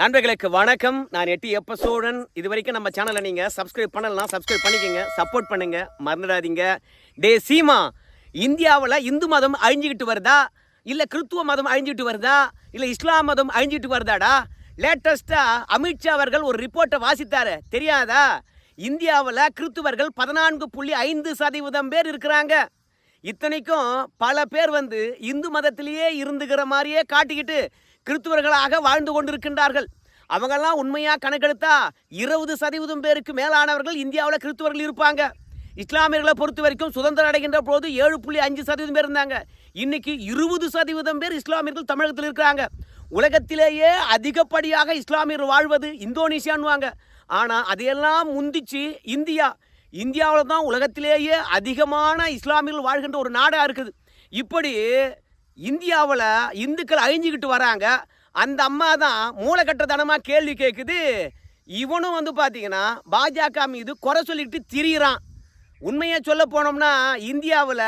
நண்பர்களுக்கு வணக்கம். நான் எட்டி எப்போ சோழன் இது வரைக்கும் நம்ம சேனலை நீங்கள் சப்ஸ்கிரைப் பண்ணலாம் சப்ஸ்கிரைப் பண்ணிக்கோங்க சப்போர்ட் பண்ணுங்க. மறந்துடாதீங்க. டே சீமா இந்தியாவில் இந்து மதம் அழிஞ்சிக்கிட்டு வருதா? இல்லை கிறித்துவ மதம் அழிஞ்சிட்டு வருதா? இல்லை இஸ்லாம் மதம் அழிஞ்சிட்டு வருதாடா? லேட்டஸ்ட்டாக அமித்ஷா அவர்கள் ஒரு ரிப்போர்ட்டை வாசித்தார். தெரியாதா? இந்தியாவில் கிறித்துவர்கள் பதினான்கு புள்ளி ஐந்து சதவீதம் பேர் இருக்கிறாங்க. இத்தனைக்கும் பல பேர் வந்து இந்து மதத்திலேயே இருந்துகிற மாதிரியே காட்டிக்கிட்டு கிறிஸ்துவர்களாக வாழ்ந்து கொண்டிருக்கின்றார்கள். அவங்கெல்லாம் உண்மையாக கணக்கெடுத்தா இருபது சதவீதம் பேருக்கு மேலானவர்கள் இந்தியாவில் கிறித்துவர்கள் இருப்பாங்க. இஸ்லாமியர்களை பொறுத்த வரைக்கும் சுதந்திரம் அடைகின்ற போது ஏழு புள்ளி அஞ்சு சதவீதம் பேர் இருந்தாங்க. இன்னைக்கு இருபது சதவீதம் பேர் இஸ்லாமியர்கள் தமிழகத்தில் இருக்கிறாங்க. உலகத்திலேயே அதிகப்படியாக இஸ்லாமியர் வாழ்வது இந்தோனேஷியான்னுவாங்க. ஆனால் அதையெல்லாம் முந்திச்சு இந்தியா. இந்தியாவில் தான் உலகத்திலேயே அதிகமான இஸ்லாமியர்கள் வாழ்கின்ற ஒரு நாடாக இருக்குது. இப்படி இந்தியாவில் இந்துக்கள் அழிஞ்சிக்கிட்டு வராங்க. அந்த அம்மா தான் மூளைக்கட்டத்தனமாக கேள்வி கேட்குது இவனும் வந்து பார்த்தீங்கன்னா பாஜக மீது குறை சொல்லிக்கிட்டு திரியிறான். உண்மையை சொல்ல போனோம்னா இந்தியாவில்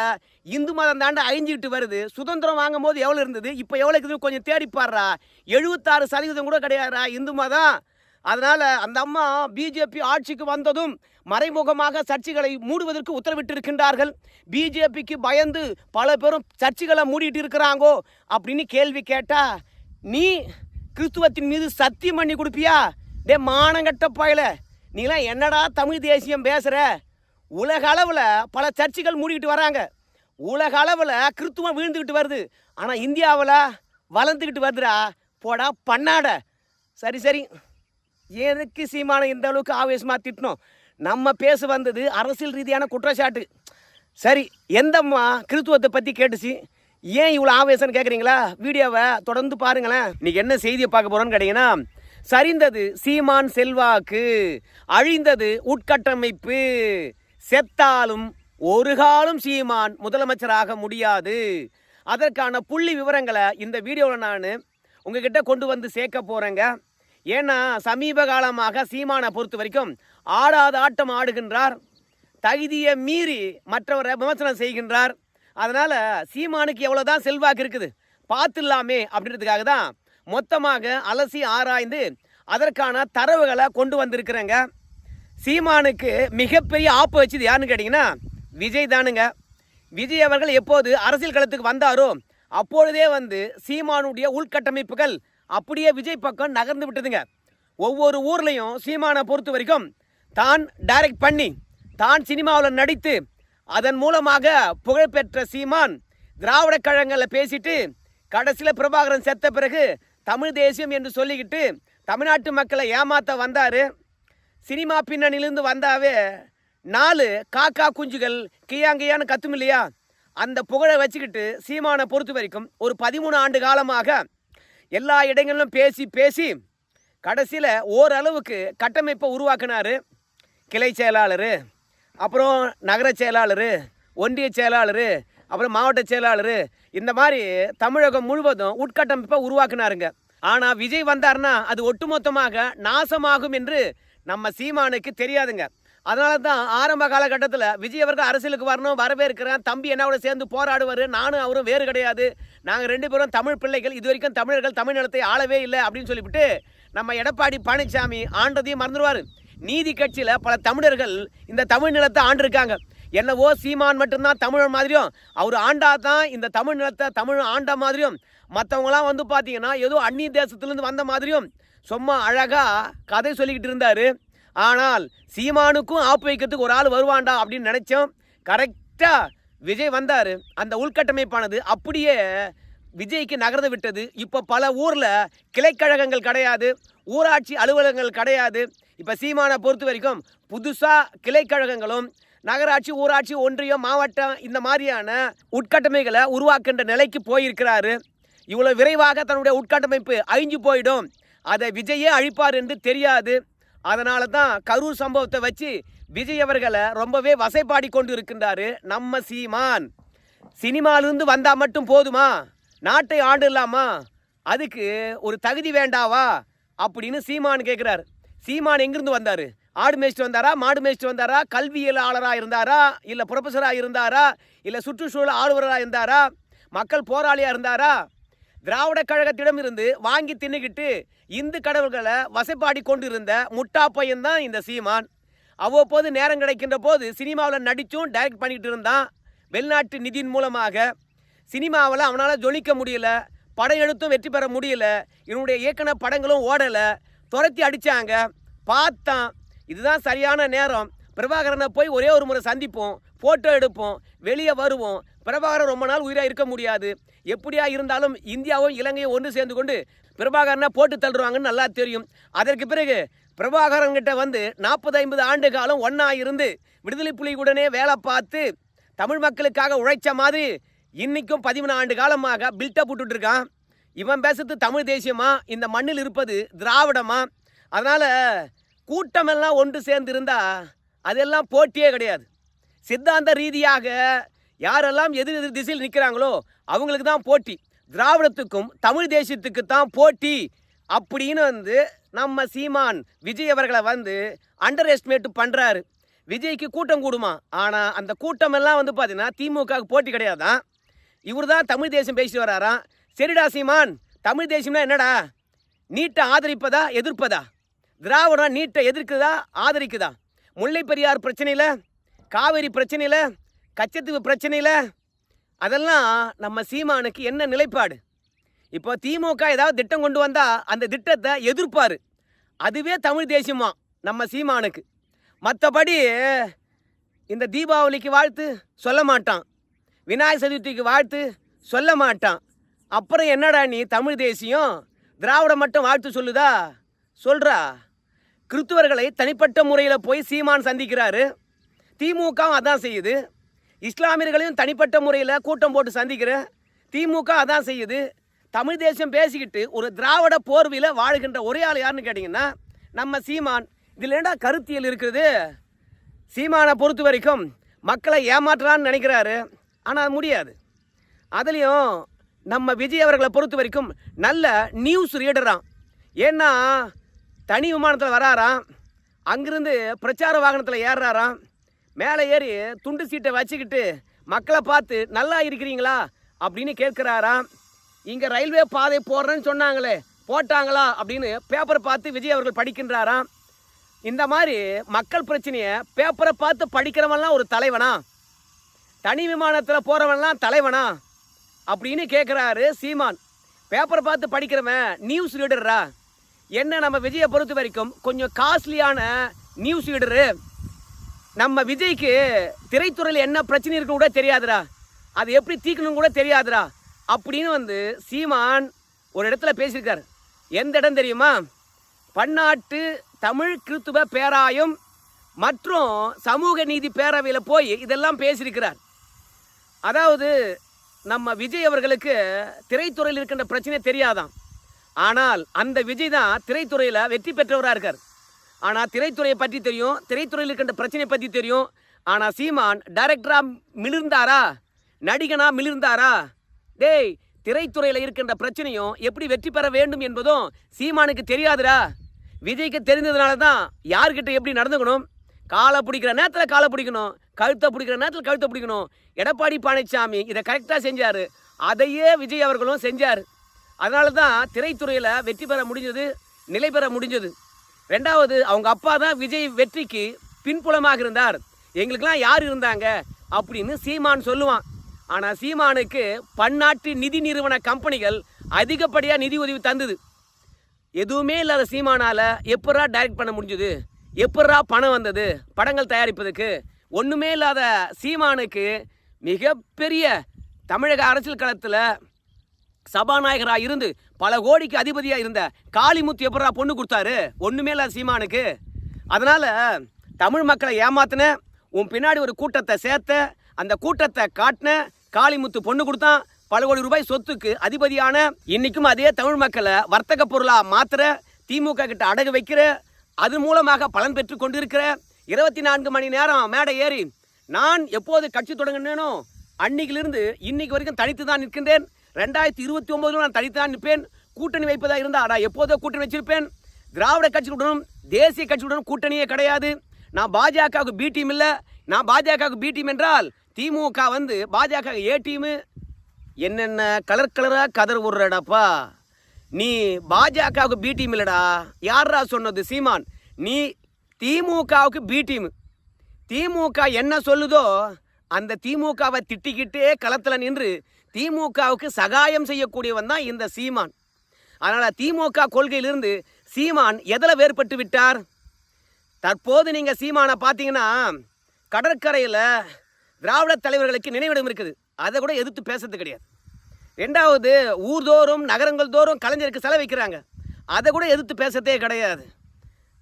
இந்து மதம் தாண்ட அழிஞ்சிக்கிட்டு வருது. சுதந்திரம் வாங்கும் போது எவ்வளோ இருந்தது? இப்போ எவ்வளோ இருக்குது? கொஞ்சம் தேடிப்பாடுறா எழுபத்தாறு சதவீதம் கூட கிடையாதுரா இந்து மதம். அதனால் அந்த அம்மா பிஜேபி ஆட்சிக்கு வந்ததும் மறைமுகமாக சர்ச்சைகளை மூடுவதற்கு உத்தரவிட்டிருக்கின்றார்கள். பிஜேபிக்கு பயந்து பல பேரும் சர்ச்சைகளை மூடிட்டு இருக்கிறாங்கோ அப்படின்னு கேள்வி கேட்டால் நீ கிறிஸ்துவத்தின் மீது சத்தியம் பண்ணி கொடுப்பியா? டே மானங்கட்ட பயல. நீலாம் என்னடா தமிழ் தேசியம் பேசுகிற உலக அளவில் பல சர்ச்சைகள் மூடிக்கிட்டு வராங்க. உலக அளவில் கிறித்துவம் வீழ்ந்துக்கிட்டு வருது. ஆனால் இந்தியாவில் வளர்ந்துக்கிட்டு வருதுடா. போடா பண்ணாட சரி சரி. எதுக்கு சீமானை இந்த அளவுக்கு ஆவேசமாக திட்டணும் நம்ம பேச வந்தது அரசியல் ரீதியான குற்றச்சாட்டு. சரி எந்தம்மா கிறித்துவத்தை பற்றி கேட்டுச்சு? ஏன் இவ்வளோ ஆவேசம்னு கேட்குறீங்களா வீடியோவை தொடர்ந்து பாருங்களேன். இன்றைக்கி என்ன செய்தியை பார்க்க போகிறோன்னு கேட்டிங்கன்னா சரிந்தது சீமான் செல்வாக்கு அழிந்தது உட்கட்டமைப்பு. செத்தாலும் ஒரு காலம் சீமான் முதலமைச்சராக முடியாது. அதற்கான புள்ளி விவரங்களை இந்த வீடியோவில் நான் உங்ககிட்ட கொண்டு வந்து சேர்க்க போகிறேங்க ஏன்னா சமீப காலமாக சீமானை பொறுத்த வரைக்கும் ஆடாத ஆட்டம் ஆடுகின்றார். தகுதியை மீறி மற்றவரை விமர்சனம் செய்கின்றார். அதனால் சீமானுக்கு எவ்வளோதான் செல்வாக்கு இருக்குது. பார்த்துடலாமே அப்படின்றதுக்காக தான் மொத்தமாக அலசி ஆராய்ந்து அதற்கான தரவுகளை கொண்டு வந்திருக்கிறேங்க. சீமானுக்கு மிகப்பெரிய ஆப்பு வச்சது யாருன்னு கேட்டிங்கன்னா விஜய் தானுங்க. விஜய் அவர்கள் எப்போது அரசியல் களத்துக்கு வந்தாரோ அப்பொழுதே வந்து சீமானுடைய உள்கட்டமைப்புகள் அப்படியே விஜய் பக்கம் நகர்ந்து விட்டதுங்க. ஒவ்வொரு ஊர்லேயும் சீமானை பொறுத்த வரைக்கும் தான் டைரக்ட் பண்ணி தான் சினிமாவில் நடித்து அதன் மூலமாக புகழ்பெற்ற சீமான் திராவிட கழகங்களில் பேசிட்டு கடைசியில் பிரபாகரன் செத்த பிறகு தமிழ் தேசியம் என்று சொல்லிக்கிட்டு தமிழ்நாட்டு மக்களை ஏமாத்த வந்தார். சினிமா பின்னணியிலிருந்து வந்தாவே நாலு காக்கா குஞ்சுகள் கியாங்கியான்னு கத்தும் இல்லையா? அந்த புகழை வச்சுக்கிட்டு சீமானை பொறுத்த வரைக்கும் ஒரு பதிமூணு ஆண்டு காலமாக எல்லா இடங்களிலும் பேசி பேசி கடைசியில் ஓரளவுக்கு கட்டமைப்பை உருவாக்கினார். கிளை செயலாளர் அப்புறம் நகர செயலாளர் ஒன்றிய செயலாளர் அப்புறம் மாவட்ட செயலாளர் இந்த மாதிரி தமிழகம் முழுவதும் உட்கட்டமைப்பை உருவாக்குனாருங்க. ஆனால் விஜய் வந்தார்னா அது ஒட்டுமொத்தமாக நாசமாகும் என்று நம்ம சீமானுக்கு தெரியாதுங்க. அதனால தான் ஆரம்ப காலகட்டத்தில் விஜய் அவர்கள் அரசியலுக்கு வரணும் வரவேற்கிறேன் தம்பி என்னோட சேர்ந்து போராடுவார் நானும் அவரும் வேறு கிடையாது. நாங்கள் ரெண்டு பேரும் தமிழ் பிள்ளைகள் இது வரைக்கும் தமிழர்கள் தமிழ்நிலத்தை ஆளவே இல்லை அப்படின்னு சொல்லிவிட்டு நம்ம எடப்பாடி பழனிசாமி ஆண்டதையும் மறந்துடுவார் நீதி கட்சியில் பல தமிழர்கள் இந்த தமிழ் நிலத்தை ஆண்டிருக்காங்க. என்னவோ சீமான் மட்டும்தான் தமிழன் மாதிரியும் அவர் ஆண்டா தான் இந்த தமிழ் நிலத்தை தமிழ் ஆண்ட மாதிரியும். மற்றவங்களாம் வந்து பார்த்தீங்கன்னா ஏதோ அந்நிய தேசத்துலேருந்து வந்த மாதிரியும் சும்மா அழகாக கதை சொல்லிக்கிட்டு இருந்தார். ஆனால் சீமானுக்கும் ஆப்பு வைக்கிறதுக்கு ஒரு ஆள் வருவான்டா அப்படின்னு நினச்சோம். கரெக்டாக விஜய் வந்தார். அந்த உள்கட்டமைப்பானது அப்படியே விஜய்க்கு நகர்ந்து விட்டது. இப்போ பல ஊரில் கிளைக்கழகங்கள் கிடையாது ஊராட்சி அலுவலகங்கள் கிடையாது. இப்போ சீமானை பொறுத்த வரைக்கும் புதுசாக கிளைக்கழகங்களும் நகராட்சி ஊராட்சி ஒன்றியம் மாவட்டம் இந்த மாதிரியான உட்கட்டமைகளை உருவாக்கின்ற நிலைக்கு போயிருக்கிறாரு. இவ்வளோ விரைவாக தன்னுடைய உட்கட்டமைப்பு அழிஞ்சு போயிடும். அதை விஜயே அழிப்பார் என்று தெரியாது. அதனால தான் கரூர் சம்பவத்தை வச்சு விஜய் அவர்களை ரொம்பவே வசைப்பாடி கொண்டு இருக்கின்றாரு நம்ம சீமான். சினிமாலிருந்து வந்தால் மட்டும் போதுமா? நாட்டை ஆண்டுலாமா அதுக்கு ஒரு தகுதி வேண்டாவா? அப்படின்னு சீமான் கேட்குறாரு சீமான் எங்கிருந்து வந்தார்? ஆடு மேய்ச்சிட்டு வந்தாரா? மாடு மேய்ச்சிட்டு வந்தாரா? கல்வியலாளராக இருந்தாரா? இல்லை ப்ரொஃபஸராக இருந்தாரா? இல்லை சுற்றுச்சூழல் ஆளுவராக இருந்தாரா? மக்கள் போராளியாக இருந்தாரா? திராவிட கழகத்திடம் இருந்து வாங்கி தின்னுக்கிட்டு இந்து கடவுள்களை வசைப்பாடி கொண்டிருந்த முட்டா பையன் தான் இந்த சீமான். அவ்வப்போது நேரம் கிடைக்கின்ற போது சினிமாவில் நடித்தும் டைரக்ட் பண்ணிக்கிட்டு இருந்தான். வெளிநாட்டு நிதியின் மூலமாக. சினிமாவில் அவனால் ஜொலிக்க முடியல. படம் எடுத்தும் வெற்றி பெற முடியல. இவனுடைய இயக்குன படங்களும் ஓடலை. துரத்தி அடித்தாங்க பார்த்தான் இதுதான் சரியான நேரம். பிரபாகரனை போய் ஒரே ஒரு முறை சந்திப்போம். ஃபோட்டோ எடுப்போம். வெளியே வருவோம். பிரபாகரன் ரொம்ப நாள் உயிராக இருக்க முடியாது. எப்படியா இருந்தாலும் இந்தியாவும் இலங்கையும் ஒன்று சேர்ந்து கொண்டு பிரபாகரனை போட்டு தள்ளுவாங்கன்னு நல்லா தெரியும். அதற்கு பிறகு பிரபாகரன்கிட்ட வந்து நாற்பது ஐம்பது ஆண்டு காலம் ஒன்றா இருந்து விடுதலை புலிகளுடனே வேலை பார்த்து தமிழ் மக்களுக்காக உழைச்ச மாதிரி இன்றைக்கும் பதிமூணு ஆண்டு காலமாக பில்டப் விட்டுட்ருக்கான் இவன் பேசுறது தமிழ் தேசியமா? இந்த மண்ணில் இருப்பது திராவிடமா? அதனால் கூட்டமெல்லாம் ஒன்று சேர்ந்திருந்தா அதெல்லாம் போட்டியே கிடையாது. சித்தாந்த ரீதியாக யாரெல்லாம் எதிர் எதிர் திசையில் நிற்கிறாங்களோ அவங்களுக்கு தான் போட்டி. திராவிடத்துக்கும் தமிழ் தேசியத்துக்கு தான் போட்டி. அப்படின்னு வந்து நம்ம சீமான் விஜய் அவர்களை வந்து அண்டர் எஸ்டிமேட் பண்ணுறாரு விஜய்க்கு கூட்டம் கூடுமா? ஆனால் அந்த கூட்டமெல்லாம் வந்து பார்த்தீங்கன்னா திமுகவுக்கு போட்டி கிடையாதான். இவர் தான் தமிழ் தேசம் பேசிட்டு வராராம். சரிடா சீமான் தமிழ் தேசியம்னா என்னடா? நீட்டை ஆதரிப்பதா எதிர்ப்பதா? திராவிடம் நீட்டை எதிர்க்குதா ஆதரிக்குதா? முல்லை பெரியார் பிரச்சனையில் காவேரி பிரச்சனையில் கச்சத்தீவு பிரச்சனையில் அதெல்லாம் நம்ம சீமானுக்கு என்ன நிலைப்பாடு? இப்போ திமுக ஏதாவது திட்டம் கொண்டு வந்தால் அந்த திட்டத்தை எதிர்ப்பார். அதுவே தமிழ் தேசியமா நம்ம சீமானுக்கு. மற்றபடி இந்த தீபாவளிக்கு வாழ்த்து சொல்ல மாட்டான். விநாயகர் சதுர்த்திக்கு வாழ்த்து சொல்ல மாட்டான். அப்புறம் என்னடா நீ தமிழ் தேசியம்? திராவிடம் மட்டும் வாழ்த்து சொல்லுதா? சொல்கிறா கிறித்துவர்களை தனிப்பட்ட முறையில் போய் சீமான் சந்திக்கிறாரு. திமுகவும் அதான் செய்யுது. இஸ்லாமியர்களையும் தனிப்பட்ட முறையில் கூட்டம் போட்டு சந்திக்கிற திமுக அதான் செய்யுது. தமிழ் தேசம் பேசிக்கிட்டு ஒரு திராவிட போர்வையில் வாழுகின்ற ஒரே ஆள் யாருன்னு கேட்டிங்கன்னா நம்ம சீமான். இதில் என்னடா கருத்தியல் இருக்குது? சீமானை பொறுத்த வரைக்கும் மக்களை ஏமாற்றலான்னு நினைக்கிறாரு. ஆனால் அது முடியாது. அதுலேயும் நம்ம விஜய் அவர்களை பொறுத்த வரைக்கும் நல்ல நியூஸ் ரீடராம் ஏன்னா தனி விமானத்தில் வராராம். அங்கிருந்து பிரச்சார வாகனத்தில் ஏறுறாராம். மேலே ஏறி துண்டு சீட்டை வச்சுக்கிட்டு மக்களை பார்த்து நல்லா இருக்கிறீங்களா? அப்படின்னு கேட்குறாராம். இங்கே ரயில்வே பாதை போடுறேன்னு சொன்னாங்களே போட்டாங்களா? அப்படின்னு பேப்பரை பார்த்து விஜய் அவர்கள் படிக்கின்றாராம். இந்த மாதிரி மக்கள் பிரச்சனையை பேப்பரை பார்த்து படிக்கிறவன்லாம் ஒரு தலைவனா? தனி விமானத்தில் போகிறவன்லாம் தலைவனா? அப்படின்னு கேட்குறாரு சீமான். பேப்பரை பார்த்து படிக்கிறவன் நியூஸ் ரீடரா என்ன நம்ம விஜயை பொறுத்த வரைக்கும் கொஞ்சம் காஸ்ட்லியான நியூஸ் ரீடரு நம்ம விஜய்க்கு திரைத்துறையில் என்ன பிரச்சனை இருக்குன்னு கூட தெரியாதுடா. அது எப்படி தீக்கணும் கூட தெரியாதுடா. அப்படின்னு வந்து சீமான் ஒரு இடத்துல பேசியிருக்கார். எந்த இடம் தெரியுமா? பன்னாட்டு தமிழ் கிறித்துவ பேராயம் மற்றும் சமூக நீதி பேரவையில் போய் இதெல்லாம் பேசியிருக்கிறார். அதாவது நம்ம விஜய் அவர்களுக்கு திரைத்துறையில் இருக்கின்ற பிரச்சனை தெரியாதாம். ஆனால் அந்த விஜய் தான் திரைத்துறையில் வெற்றி பெற்றவராக இருக்கார். ஆனால் திரைத்துறையை பற்றி தெரியும் திரைத்துறையில் இருக்கின்ற பிரச்சனையை பற்றி தெரியும். ஆனால் சீமான் டைரக்டராக மிளிர்ந்தாரா? நடிகனா மிளிர்ந்தாரா? டேய் திரைத்துறையில் இருக்கின்ற பிரச்சனையும் எப்படி வெற்றி பெற வேண்டும் என்பதும் சீமானுக்கு தெரியாதுடா. விஜய்க்கு தெரிஞ்சதுனால தான் யார்கிட்ட எப்படி நடந்துக்கணும்? காலை பிடிக்கிற நேரத்தில் காலை பிடிக்கணும். கழுத்தை பிடிக்கிற நேரத்தில் கழுத்தை பிடிக்கணும். எடப்பாடி பழனிசாமி இதை கரெக்டாக செஞ்சார். அதையே விஜய் அவர்களும் செஞ்சார். அதனால தான் திரைத்துறையில் வெற்றி பெற முடிஞ்சது நிலை பெற முடிஞ்சது. ரெண்டாவது அவங்க அப்பா தான் விஜய் வெற்றிக்கு பின்புலமாக இருந்தார். எங்களுக்கெல்லாம் யார் இருந்தாங்க? அப்படின்னு சீமான் சொல்லுவான். ஆனால் சீமானுக்கு பன்னாட்டு நிதி நிறுவன கம்பெனிகள் அதிகப்படியாக நிதி உதவி தந்தது. எதுவுமே இல்லாத சீமானால் எப்படா டைரக்ட் பண்ண முடிஞ்சது? எப்படா பணம் வந்தது? படங்கள் தயாரிப்பதுக்கு ஒன்றுமே இல்லாத சீமானுக்கு மிகப்பெரிய தமிழக அரசியல் களத்தில் சபாநாயகராக இருந்து பல கோடிக்கு அதிபதியாக இருந்த காளிமுத்து எப்படா பொண்ணு கொடுத்தாரு? ஒன்றுமே இல்லாத சீமானுக்கு. அதனால் தமிழ் மக்களை ஏமாத்தின உன் பின்னாடி ஒரு கூட்டத்தை சேர்த்த அந்த கூட்டத்தை காட்டின காளிமுத்து பொண்ணு கொடுத்தான். பல கோடி ரூபாய் சொத்துக்கு அதிபதியான இன்னைக்கும் அதே தமிழ் மக்களை வர்த்தக பொருளாக மாத்திர திமுக கிட்ட அடகு வைக்கிற அது மூலமாக பலன் பெற்று கொண்டிருக்கிற இருபத்தி நான்கு மணி நேரம் மேடை ஏறி நான் எப்போது கட்சி தொடங்கினேனோ அன்னைக்கிலிருந்து இன்னைக்கு வரைக்கும் தனித்து தான் நிற்கின்றேன். ரெண்டாயிரத்தி இருபத்தி ஒன்பதுல நான் தனித்து தான் நிற்பேன். கூட்டணி வைப்பதாக இருந்தால் நான் எப்போதோ கூட்டணி வச்சிருப்பேன். திராவிட கட்சிகளுடனும் தேசிய கட்சிகளுடனும் கூட்டணியே கிடையாது. நான் பாஜகவுக்கு பி டீம் இல்லை. நான் பாஜகவுக்கு பி டீம் என்றால் திமுக வந்து பாஜக ஏ டீமு என்னென்ன கலர் கலராக கதர் விடுறடப்பா? நீ பாஜகவுக்கு பி டீம் இல்லைடா. யாரா சொன்னது சீமான்? நீ திமுகவுக்கு பி டீம் திமுக என்ன சொல்லுதோ அந்த திமுகவை திட்டிக்கிட்டே களத்தில் நின்று திமுகவுக்கு சகாயம் செய்யக்கூடியவன் தான் இந்த சீமான். அதனால் திமுக கொள்கையிலிருந்து சீமான் எதில் வேறுபட்டு விட்டார்? தற்போது நீங்கள் சீமானை பார்த்தீங்கன்னா கடற்கரையில் திராவிட தலைவர்களுக்கு நினைவிடம் இருக்குது. அதை கூட எதிர்த்து பேசுறது கிடையாது. ரெண்டாவது ஊர்தோறும் நகரங்கள் தோறும் கலைஞருக்கு செலவிக்கிறாங்க அதை கூட எதிர்த்து பேசுறதே கிடையாது.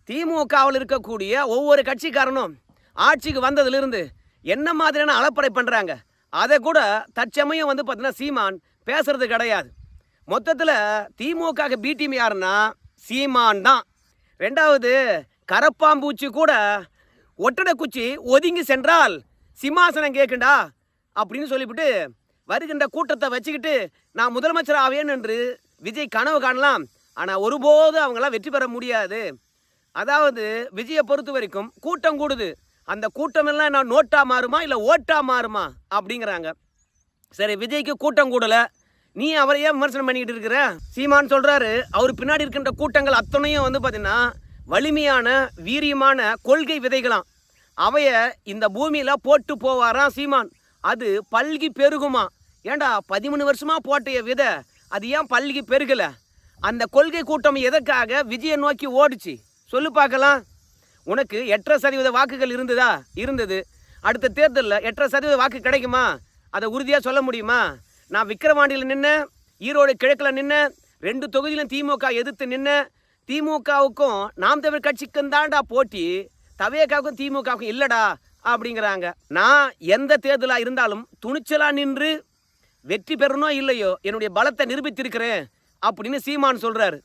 திமுகவில் இருக்கக்கூடிய ஒவ்வொரு கட்சிக்காரனும் ஆட்சிக்கு வந்ததிலிருந்து என்ன மாதிரியான அலப்படை பண்ணுறாங்க அதை கூட தற்சமயம் வந்து பார்த்தீங்கன்னா சீமான் பேசுறது கிடையாது. மொத்தத்தில் திமுக பி டீம் யாருன்னா சீமான் தான். ரெண்டாவது கரப்பாம்பூச்சி கூட ஒட்டடை குச்சி ஒதுங்கி சென்றால் சிம்மாசனம் கேட்குண்டா அப்படின்னு சொல்லிவிட்டு வருகின்ற கூட்டத்தை வச்சுக்கிட்டு நான் முதலமைச்சர் ஆவேன் என்று விஜய் கனவு காணலாம். ஆனால் ஒருபோதும் அவங்களாம் வெற்றி பெற முடியாது. அதாவது விஜயை பொறுத்த வரைக்கும் கூட்டம் கூடுது. அந்த கூட்டம் எல்லாம் நான் நோட்டா மாறுமா இல்லை ஓட்டா மாறுமா அப்படிங்கிறாங்க. சரி விஜய்க்கு கூட்டம் கூடல. நீ அவரை ஏன் விமர்சனம் பண்ணிக்கிட்டு இருக்கிற? சீமான் சொல்றாரு அவர் பின்னாடி இருக்கின்ற கூட்டங்கள் அத்தனையும் வந்து பார்த்தீங்கன்னா வலிமையான வீரியமான கொள்கை விதைகளாம். அவைய இந்த பூமியில் போட்டு போவாராம் சீமான்? அது பல்கி பெருகுமா? ஏண்டா பதிமூணு வருஷமா போட்டிய விதை அது ஏன் பல்கி பெருகலை? அந்த கொள்கை கூட்டம் எதற்காக விஜயை நோக்கி ஓடுச்சு? சொல்லு பார்க்கலாம். உனக்கு எட்டரை சதவீத வாக்குகள் இருந்ததா? இருந்தது. அடுத்த தேர்தலில் எட்டரை சதவீத வாக்கு கிடைக்குமா? அதை உறுதியாக சொல்ல முடியுமா? நான் விக்கிரவாண்டியில் நின்னேன் ஈரோடு கிழக்கில் நின்னேன் ரெண்டு தொகுதியிலும் திமுக எதிர்த்து நின்னேன் திமுகவுக்கும் நாம் தமிழ் கட்சிக்கும் தான்டா போட்டி தவேக்காவுக்கும் திமுகவுக்கும் இல்லைடா அப்படிங்கிறாங்க. நான் எந்த தேர்தலாக இருந்தாலும் துணிச்சலாக நின்று வெற்றி பெறணும் இல்லையோ என்னுடைய பலத்தை நிரூபித்திருக்கிறேன் அப்படின்னு சீமான் சொல்கிறாரு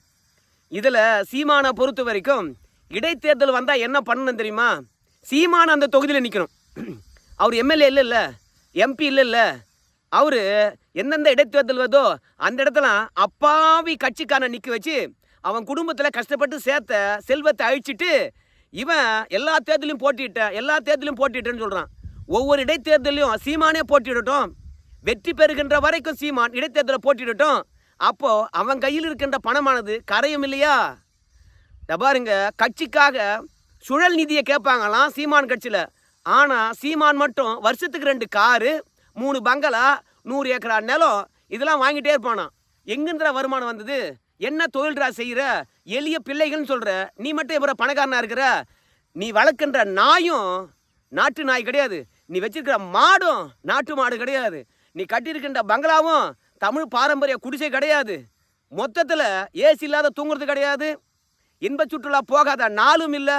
இதில் சீமானை பொறுத்த வரைக்கும் இடைத்தேர்தல் வந்தால் என்ன பண்ணணும் தெரியுமா? சீமான அந்த தொகுதியில் நிற்கணும் அவர் எம்எல்ஏ இல்லைல்ல எம்பி இல்லைல்ல அவர் எந்தெந்த இடைத்தேர்தல் வருதோ அந்த இடத்துல அப்பாவி கட்சிக்கான நிற்க வச்சு அவன் குடும்பத்தில் கஷ்டப்பட்டு சேர்த்த செல்வத்தை அழிச்சிட்டு இவன் எல்லா தேர்தலையும் போட்டிட்ட எல்லா தேர்தலையும் போட்டிட்டேன்னு சொல்கிறான் ஒவ்வொரு இடைத்தேர்தலையும் சீமானே போட்டிடட்டும் வெற்றி பெறுகின்ற வரைக்கும் சீமான் இடைத்தேர்தலை போட்டிடட்டும் அப்போது அவன் கையில் இருக்கின்ற பணமானது கரையும் இல்லையா? பாருங்க கட்சிக்காக சுழல் நிதியை கேட்பாங்களாம் சீமான் கட்சியில். ஆனால் சீமான் மட்டும் வருஷத்துக்கு ரெண்டு காரு மூணு பங்களா நூறு ஏக்கரா நிலம் இதெல்லாம் வாங்கிட்டே இருப்பானான் எங்கிருந்துடா வருமானம் வந்தது? என்ன தொழில்ரா செய்கிற எளிய பிள்ளைகள்னு சொல்கிற நீ மட்டும் எப்போ பணக்காரனாக இருக்கிற? நீ வளர்க்கின்ற நாயும் நாட்டு நாய் கிடையாது. நீ வச்சிருக்கிற மாடும் நாட்டு மாடு கிடையாது. நீ கட்டியிருக்கின்ற பங்களாவும் தமிழ் பாரம்பரிய குடிசை கிடையாது. மொத்தத்தில் ஏசி இல்லாத தூங்குறது கிடையாது. இன்ப சுற்றுலா போகாத நாளும் இல்லை.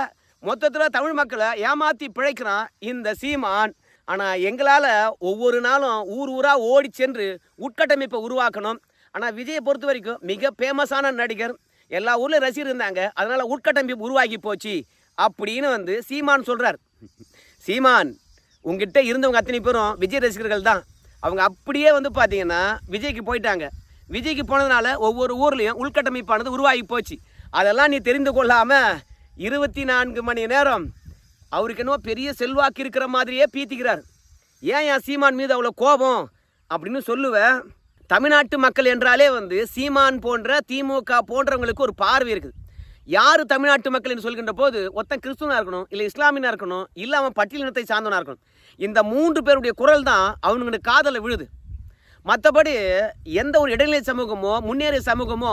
மொத்தத்தில் தமிழ் மக்களை ஏமாற்றி பிழைக்கிறான் இந்த சீமான். ஆனால் எங்களால் ஒவ்வொரு நாளும் ஊர் ஊராக ஓடி சென்று உட்கட்டமைப்பை உருவாக்கணும். ஆனால் விஜயை பொறுத்த வரைக்கும் மிக ஃபேமஸான நடிகர். எல்லா ஊர்லேயும் ரசிகர் இருந்தாங்க. அதனால் உட்கட்டமைப்பு உருவாகி போச்சு. அப்படின்னு வந்து சீமான் சொல்கிறார் சீமான் உங்ககிட்ட இருந்தவங்க அத்தனை பேரும் விஜய் ரசிகர்கள் தான் அவங்க அப்படியே வந்து பார்த்தீங்கன்னா விஜய்க்கு போயிட்டாங்க. விஜய்க்கு போனதுனால ஒவ்வொரு ஊர்லேயும் உள்கட்டமைப்பானது உருவாகி போச்சு. அதெல்லாம் நீ தெரிந்து கொள்ளாமல் இருபத்தி நான்கு மணி நேரம் அவருக்கு என்னவோ பெரிய செல்வாக்கு இருக்கிற மாதிரியே பீத்திக்கிறார். ஏன் என் சீமான் மீது அவ்வளோ கோபம்? அப்படின்னு சொல்லுவேன் தமிழ்நாட்டு மக்கள் என்றாலே வந்து சீமான் போன்ற திமுக போன்றவங்களுக்கு ஒரு பார்வை இருக்குது. யார் தமிழ்நாட்டு மக்கள் என்று சொல்கின்ற போது ஒத்தன் கிறிஸ்துவனாக இருக்கணும் இல்லை இஸ்லாமியனாக இருக்கணும் இல்லை அவன் பட்டியலினத்தை சார்ந்தவனாக இருக்கணும். இந்த மூன்று பேருடைய குரல் தான் அவனுங்களுக்கு காதலில் விழுது. மற்றபடி எந்த ஒரு இடைநிலை சமூகமோ முன்னேறிய சமூகமோ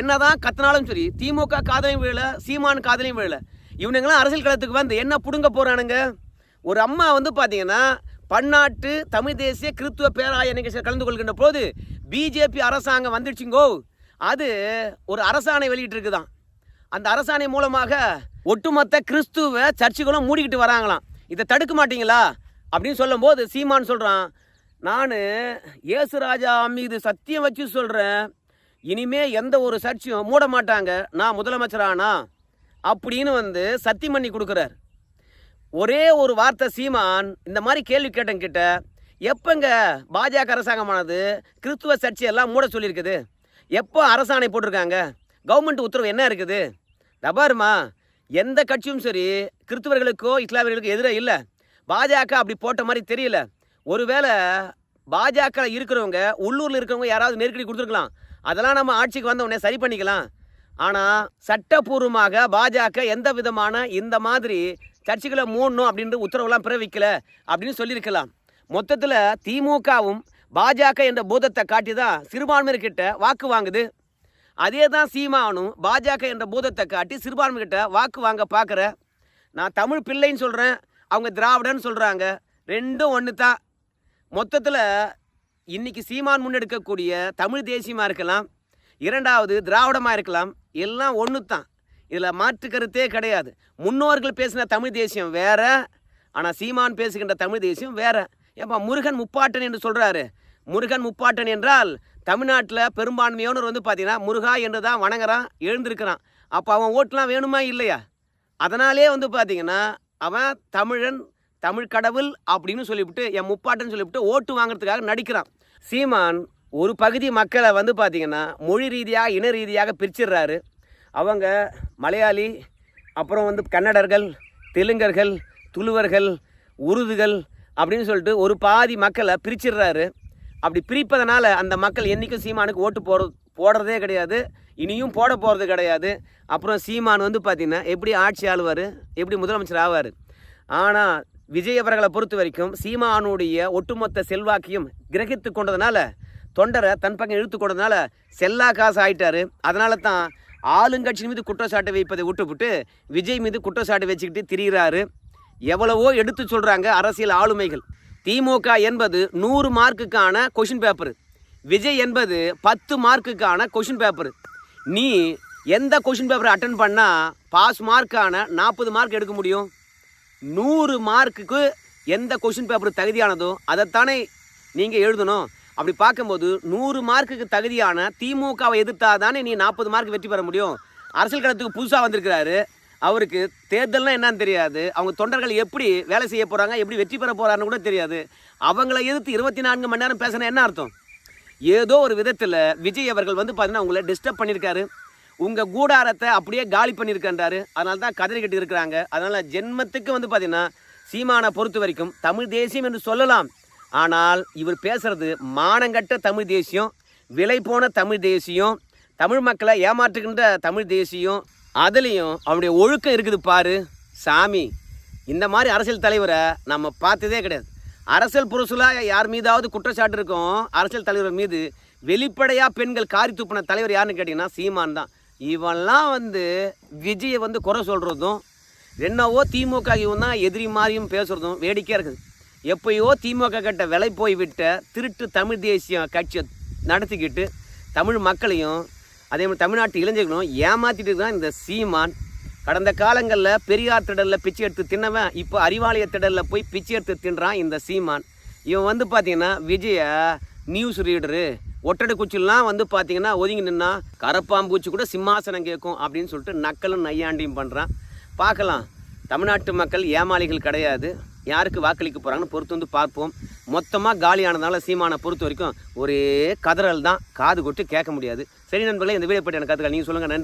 என்னதான் கத்தினாலும் சரி திமுக காதலையும் விழல சீமான் காதலையும் விழல. இவனுங்களாம் அரசியல் களத்துக்கு வந்து என்ன புடுங்க போகிறானுங்க ஒரு அம்மா வந்து பார்த்தீங்கன்னா பன்னாட்டு தமிழ் தேசிய கிறித்துவ பேராய நிகழ்ச்சியில் கலந்து கொள்கின்ற போது பிஜேபி அரசாங்கம் வந்துடுச்சுங்கோ. அது ஒரு அரசாணை வெளியிட்டு தான் அந்த அரசாணை மூலமாக ஒட்டுமொத்த கிறிஸ்துவ சர்ச்சுகளும் மூடிக்கிட்டு வராங்களாம். இதை தடுக்க மாட்டீங்களா? அப்படின்னு சொல்லும்போது சீமான் சொல்கிறான் நான் இயேசுராஜா மீது சத்தியம் வச்சு சொல்கிறேன் இனிமே எந்த ஒரு சர்ச்சையும் மூட மாட்டாங்க. நான் முதலமைச்சரானா? அப்படின்னு வந்து சத்தியம் பண்ணி கொடுக்குறார். ஒரே ஒரு வார்த்தை சீமான் இந்த மாதிரி கேள்வி கேட்டங்கிட்ட எப்போங்க பாஜக அரசாங்கமானது கிறிஸ்துவ சர்ச்சையெல்லாம் மூட சொல்லியிருக்குது? எப்போ அரசாணை போட்டிருக்காங்க? கவர்மெண்ட் உத்தரவு என்ன இருக்குது? தபாருமா? எந்த கட்சியும் சரி கிறிஸ்துவர்களுக்கோ இஸ்லாமியர்களுக்கோ எதிராக இல்லை. பாஜக அப்படி போட்ட மாதிரி தெரியல. ஒருவேளை பாஜக இருக்கிறவங்க உள்ளூரில் இருக்கிறவங்க யாராவது நெருக்கடி கொடுத்துருக்கலாம். அதெல்லாம் நம்ம ஆட்சிக்கு வந்த உடனே சரி பண்ணிக்கலாம். ஆனால் சட்டப்பூர்வமாக பாஜக எந்த விதமான இந்த மாதிரி சர்ச்சுகளை மூடணும் அப்படின்ற உத்தரவுலாம் பிறவிக்கல அப்படின்னு சொல்லியிருக்கலாம். மொத்தத்தில் திமுகவும் பாஜக என்ற பூதத்தை காட்டி தான் சிறுபான்மையர்கிட்ட வாக்கு வாங்குது. அதே தான் சீமானும் பாஜக என்ற பூதத்தை காட்டி சிறுபான்மைகிட்ட வாக்கு வாங்க பார்க்குற. நான் தமிழ் பிள்ளைன்னு சொல்கிறேன் அவங்க திராவிடன்னு சொல்கிறாங்க ரெண்டும் ஒன்று தான் மொத்தத்தில் இன்றைக்கி சீமான் முன்னெடுக்கக்கூடிய தமிழ் தேசியமாக இருக்கலாம் இரண்டாவது திராவிடமாக இருக்கலாம் எல்லாம் ஒன்று தான் இதில் மாற்று கருத்தே கிடையாது. முன்னோர்கள் பேசின தமிழ் தேசியம் வேற ஆனால் சீமான் பேசுகின்ற தமிழ் தேசியம் வேற. ஏப்பா முருகன் முப்பாட்டன் என்று சொல்கிறாரு முருகன் முப்பாட்டன் என்றால் தமிழ்நாட்டில் பெரும்பான்மையோனர் வந்து பார்த்தீங்கன்னா முருகா என்று தான் வணங்குறான் எழுந்திருக்கிறான். அப்போ அவன் ஓட்டுலாம் வேணுமா இல்லையா? அதனாலே வந்து பார்த்தீங்கன்னா அவன் தமிழன் தமிழ் கடவுள் அப்படின்னு சொல்லிவிட்டு என் முப்பாட்டன் சொல்லிவிட்டு ஓட்டு வாங்குறதுக்காக நடிக்கிறான். சீமான் ஒரு பகுதி மக்களை வந்து பார்த்திங்கன்னா மொழி ரீதியாக இன ரீதியாக பிரிச்சிடுறாரு. அவங்க மலையாளி அப்புறம் வந்து கன்னடர்கள் தெலுங்கர்கள் துளுவர்கள் உருதுகள் அப்படின்னு சொல்லிட்டு ஒரு பாதி மக்களை பிரிச்சிடுறாரு. அப்படி பிரிப்பதனால் அந்த மக்கள் என்றைக்கும் சீமானுக்கு ஓட்டு போடுறது போடுறதே கிடையாது. இனியும் போட போகிறது கிடையாது. அப்புறம் சீமான் வந்து பார்த்திங்கன்னா எப்படி ஆட்சி ஆளுவார்? எப்படி முதலமைச்சர் ஆவார்? ஆனால் விஜய் அவர்களை பொறுத்த வரைக்கும் சீமானுடைய ஒட்டுமொத்த செல்வாக்கையும் கிரகித்து கொண்டதுனால தொண்டரை தன் பக்கம் இழுத்து கொண்டதுனால செல்லா காசு ஆயிட்டாரு. அதனால தான் ஆளுங்கட்சி மீது குற்றச்சாட்டு வைப்பதை விட்டுவிட்டு விஜய் மீது குற்றச்சாட்டு வச்சுக்கிட்டு திரிகிறாரு எவ்வளவோ எடுத்து சொல்கிறாங்க அரசியல் ஆளுமைகள். திமுக என்பது நூறு மார்க்குக்கான கொஷின் பேப்பர் விஜய் என்பது பத்து மார்க்குக்கான கொஷின் பேப்பர் நீ எந்த கொஷின் பேப்பரை அட்டன் பண்ணால் பாஸ் மார்க்கான நாற்பது மார்க் எடுக்க முடியும்? நூறு மார்க்குக்கு எந்த கொஷின் பேப்பர் தகுதியானதோ அதைத்தானே நீங்கள் எழுதணும். அப்படி பார்க்கும்போது நூறு மார்க்குக்கு தகுதியான திமுகவை எதிர்த்தா தானே நீ நாற்பது மார்க் வெற்றி பெற முடியும்? அரசியல் களத்துக்கு புதுசாக வந்திருக்கிறாரு. அவருக்கு தேர்தல்னால் என்னன்னு தெரியாது. அவங்க தொண்டர்கள் எப்படி வேலை செய்ய போகிறாங்க எப்படி வெற்றி பெற போகிறான்னு கூட தெரியாது. அவங்கள எதிர்த்து இருபத்தி நான்கு மணி நேரம் பேசினா என்ன அர்த்தம்? ஏதோ ஒரு விதத்தில் விஜய் அவர்கள் வந்து பார்த்தீங்கன்னா உங்களை டிஸ்டர்ப் பண்ணியிருக்காரு உங்கள் கூடாரத்தை அப்படியே காலி பண்ணியிருக்கன்றாரு அதனால தான் கதறி கட்டி இருக்கிறாங்க. அதனால் ஜென்மத்துக்கு வந்து பார்த்தீங்கன்னா சீமானை பொறுத்த வரைக்கும் தமிழ் தேசியம் என்று சொல்லலாம். ஆனால் இவர் பேசுகிறது மானங்கட்ட தமிழ் தேசியம் விலை போன தமிழ் தேசியம் தமிழ் மக்களை ஏமாற்றுகின்ற தமிழ் தேசியம் அதுலேயும் அவனுடைய ஒழுக்கம் இருக்குது பாரு சாமி. இந்த மாதிரி அரசியல் தலைவரை நம்ம பார்த்ததே கிடையாது. அரசியல் புருஷலாக யார் மீதாவது குற்றச்சாட்டு இருக்கும் அரசியல் தலைவர் மீது வெளிப்படையாக பெண்கள் காரி துப்பின தலைவர் யாருன்னு கேட்டிங்கன்னா சீமான் தான். இவன்லாம் வந்து விஜயை வந்து குறை சொல்கிறதும் என்னவோ திமுக இவன் தான் எதிரி மாதிரியும் பேசுகிறதும் வேடிக்கையாக இருக்குது. எப்பயோ திமுக கிட்ட விலை போய் விட்ட திருட்டு தமிழ் தேசிய கட்சியை நடத்திக்கிட்டு தமிழ் மக்களையும் அதே மாதிரி தமிழ்நாட்டு இளைஞர்களும் ஏமாத்திட்டு தான் இந்த சீமான் கடந்த காலங்களில் பெரியார் திடலில் பிச்சை எடுத்து தின்னவன் இப்போ அறிவாலய திடலில் போய் பிச்சை எடுத்து தின்றான் இந்த சீமான். இவன் வந்து பார்த்தீங்கன்னா விஜய நியூஸ் ரீடரு ஒட்டடை குச்சிலாம் வந்து பார்த்தீங்கன்னா ஒதுங்கி நின்னா கரப்பாம்பூச்சி கூட சிம்மாசனம் கேட்கும் அப்படின்னு சொல்லிட்டு நக்கலும் நையாண்டியும் பண்ணுறான் பார்க்கலாம். தமிழ்நாட்டு மக்கள் ஏமாளிகள் கிடையாது. யாருக்கு வாக்களிக்க போகிறாங்கன்னு பொறுத்து வந்து பார்ப்போம். மொத்தமாக காலியானதுனால சீமானை பொறுத்த வரைக்கும் ஒரே கதறல் தான். காது கொட்டு கேட்க முடியாது. சரி நண்பர்களே இந்த வீடியோ பற்றி எனக்கு கற்றுக்கலாம் நீங்கள் சொல்லுங்கள் நன்றி.